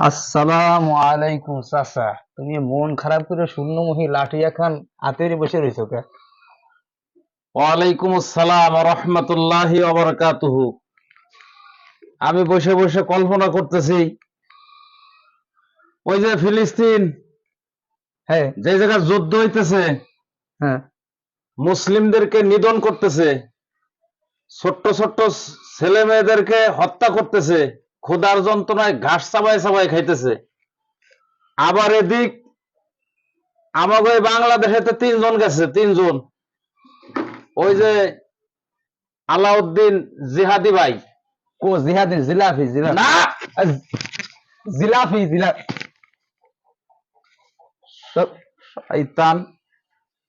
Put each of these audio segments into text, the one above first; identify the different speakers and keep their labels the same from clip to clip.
Speaker 1: আসসালামু আলাইকুম চাচা। তুমি মন খারাপ করে শূন্যমুখী লাঠি এখন হাতের বসে রয়েছো কে?
Speaker 2: ওয়ালাইকুম আসসালাম রহমতুল্লাহ অবরকাতুহু আমি বসে বসে কল্পনা করতেছি ওই যে ফিলিস্তিন
Speaker 1: হ্যাঁ।
Speaker 2: যে জায়গায় যুদ্ধ হইতেছে
Speaker 1: হ্যাঁ।
Speaker 2: মুসলিমদেরকে নিধন করতেছে ছোট্ট ছোট্ট ছেলে মেয়েদেরকে হত্যা করতেছে ক্ষুধার যন্ত্রণায় ঘাস চাবাই চাবাই খাইতেছে। আবার এদিক আমাকে ওই বাংলাদেশেতে তিনজন গেছে তিনজন। ওই যে আলাউদ্দিন জিহাদি ভাই।
Speaker 1: কো জিহাদিন জিলাফি জিলাফি।
Speaker 2: না!
Speaker 1: জিলাফি জিলাফি।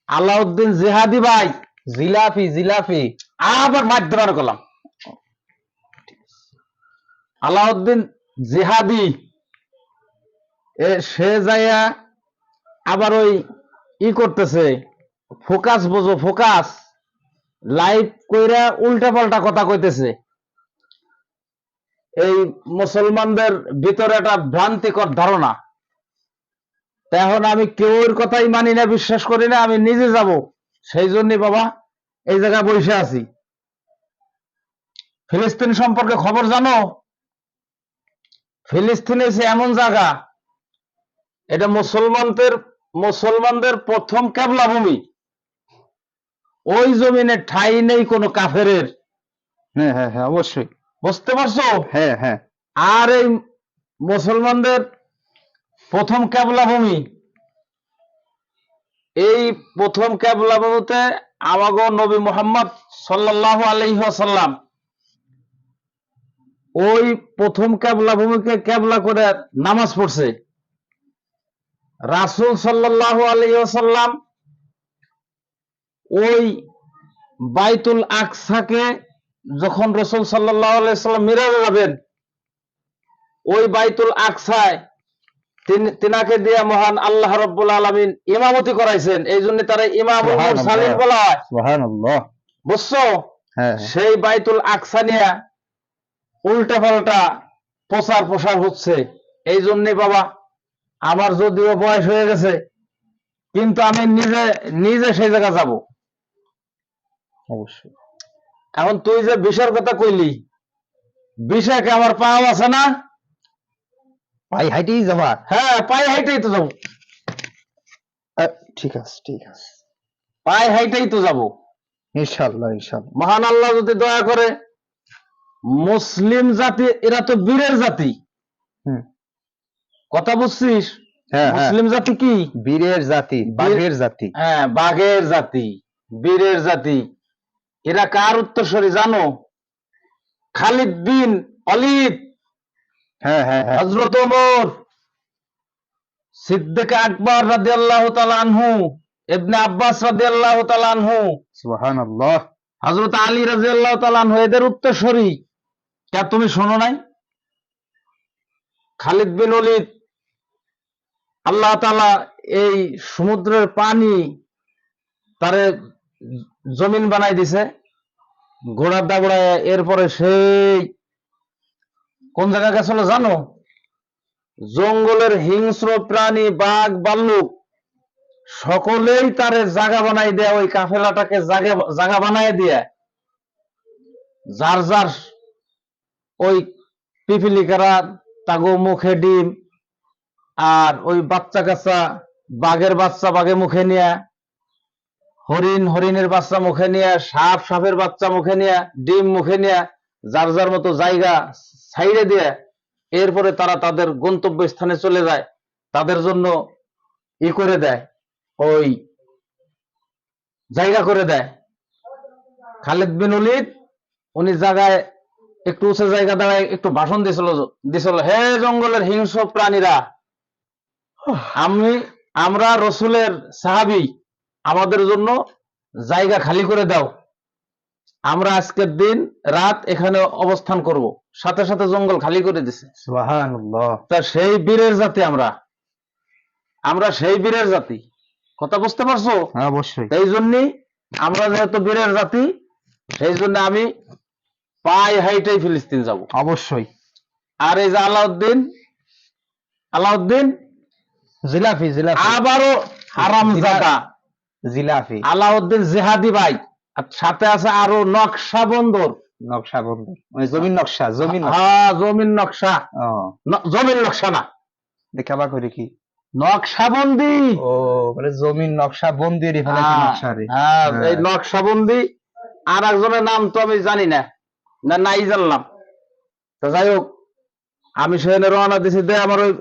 Speaker 2: আলাউদ্দিন জিহাদি ভাই!
Speaker 1: জিলাফি জিলাফি
Speaker 2: আবার মাধ্যমার করলাম আলাউদ্দিন জিহাদি, এ সে যাইয়া আবার ওই ই করতেছে, ফোকাস বোঝো, ফোকাস। লাইভ কইরা উল্টা পাল্টা কথা কইতেছে। এই মুসলমানদের ভিতরে একটা ভ্রান্তিকর ধারণা। এখন আমি কেউর কথাই মানি না, বিশ্বাস করি না, আমি নিজে যাব। সেই জন্য বাবা এই জায়গায় বসে আছি। ফিলিস্তিন সম্পর্কে খবর জানো? ফিলিস্তিন হচ্ছে এমন জায়গা এটা মুসলমানদের মুসলমানদের প্রথম কেবলা ভূমি ওই জমিনে ঠাই নেই কোনো কাফেরের।
Speaker 1: হ্যাঁ হ্যাঁ হ্যাঁ অবশ্যই।
Speaker 2: বুঝতে পারছ?
Speaker 1: হ্যাঁ হ্যাঁ।
Speaker 2: আর এই মুসলমানদের প্রথম কেবলা ভূমি এই প্রথম কেবলা ভূমিতে আমাগো নবী মোহাম্মদ সাল্লাল্লাহু আলাইহি ওয়াসাল্লাম। ওই প্রথম কেবলা ভূমিকে কেবলা করে নামাজ পড়ছে। রাসূল সাল্লাল্লাহু আলাইহি ওয়াসাল্লাম ওই বাইতুল আকসাকে যখন রসুল সাল্লাহ আলাইসাল্লাম মিরাজে যাবেন ওই বাইতুল আকসায় তিনাকে দিয়ে মহান আল্লাহ রব্বুল আলমিন ইমামতি করাইছেন। এই জন্য তারা ইমাম। সালিম বলা হয়। বুঝছ?
Speaker 1: হ্যাঁ
Speaker 2: সেই বাইতুল আকসা নিয়ে উল্টা পাল্টা প্রচার প্রসার হচ্ছে। এই জন্যে বাবা আমার যদিও বয়স হয়ে গেছে কিন্তু আমি নিজে নিজে সেই জায়গা যাব।
Speaker 1: অবশ্যই।
Speaker 2: এখন তুই যে বিষের কথা কইলি বিষাকে আমার পাও আছে না?
Speaker 1: ভাই হাইটেই যাবা?
Speaker 2: হ্যাঁ পায়ে হাইটাই তো যাব।
Speaker 1: ঠিক আছে ঠিক আছে।
Speaker 2: পায়ে হাইটাই তো যাব।
Speaker 1: ইনশাআল্লাহ ইনশাআল্লাহ।
Speaker 2: মহান আল্লাহ যদি দয়া করে মুসলিম জাতি এরা তো বীরের জাতি। কথা বুঝছিস?
Speaker 1: হ্যাঁ হ্যাঁ।
Speaker 2: মুসলিম জাতি কি?
Speaker 1: বীরের জাতি বাঘের জাতি।
Speaker 2: হ্যাঁ বাঘের জাতি বীরের জাতি। এরা কার উত্তরসূরি জানো? খালিদ বিন অলিদ।
Speaker 1: হ্যাঁ হ্যাঁ হ্যাঁ।
Speaker 2: ওমর সিদ্দিক আকবর রাদিয়াল্লাহু তাআলা আনহু ইবনে আব্বাস রাদিয়াল্লাহু তাআলা আনহু
Speaker 1: সুবহানাল্লাহ।
Speaker 2: হযরত আলী রাদিয়াল্লাহু তাআলা আনহু এদের উত্তরসূরি। কে তুমি শোনো নাই? খালিদ বিন ওলিদ। আল্লাহ তাআলা এই সমুদ্রের পানি তারে জমিন বানাই দিছে। ঘোড়ার দাগড়ায় এরপরে সেই কোন জায়গা গেছিল জানো? জঙ্গলের হিংস্র প্রাণী, বাঘ ভাল্লুক সকলেই তারে জায়গা বানাই দেয়, ওই কাফেলাটাকে জায়গা বানাই দিয়ে। যার যার ওই পিপিলিকারা, তাগো মুখে ডিম আর ওই বাচ্চা কাচ্চা, বাঘের বাচ্চা বাঘে মুখে নিয়ে, হরিণ, হরিণের বাচ্চা মুখে নিয়ে, সাপ, সাপের বাচ্চা মুখে নিয়ে, ডিম মুখে নিয়ে, যার যার মতো জায়গা সাইডে দিয়ে এরপরে তারা তাদের গন্তব্য স্থানে চলে যায়, তাদের জন্য ই করে দেয়, ওই জায়গা করে দেয়। খালেদ বিন অলিদ উনি জায়গায় একটু উঁচু জায়গা দাঁড়ায় একটু ভাষণ দিছিল দিছিল, হে জঙ্গলের হিংস্র প্রাণীরা, আমি, আমরা রসুলের সাহাবি, আমাদের জন্য জায়গা খালি করে দাও। আমরা আজকের দিন রাত এখানে অবস্থান করব। সাথে সাথে জঙ্গল খালি করে দিছে। তা সেই বীরের জাতি আমরা। আমরা সেই বীরের জাতি। কথা বুঝতে পারছ?
Speaker 1: হ্যাঁ অবশ্যই।
Speaker 2: এই জন্যই আমরা যেহেতু বীরের জাতি সেই জন্য আমি পায়ে হাইটাই ফিলিস্তিন যাব।
Speaker 1: অবশ্যই।
Speaker 2: আর এই যে আলাউদ্দিন আলাউদ্দিন?
Speaker 1: জিলাফি জিলাপি
Speaker 2: আবারও হারাম জাদা
Speaker 1: জিলাপি
Speaker 2: আলাউদ্দিন জেহাদি ভাই। আর সাথে আছে আরও নকশা বন্দর।
Speaker 1: নকশা বন্ধু মানে জমিন নকশা নকশা।
Speaker 2: হ্যাঁ জমিন নকশা। জমিন নকশা না।
Speaker 1: দেখাবা করে কি?
Speaker 2: নকশাবন্দি
Speaker 1: ও মানে জমিন নকশা বন্দি রেখে নকশা রে।
Speaker 2: হ্যাঁ
Speaker 1: হ্যাঁ।
Speaker 2: এই নকশাবন্দি আর একজনের নাম তো আমি জানি না। না নাই জানলাম। তো যাই হোক আমি সেখানে রওনা দিছি দে আমার ওই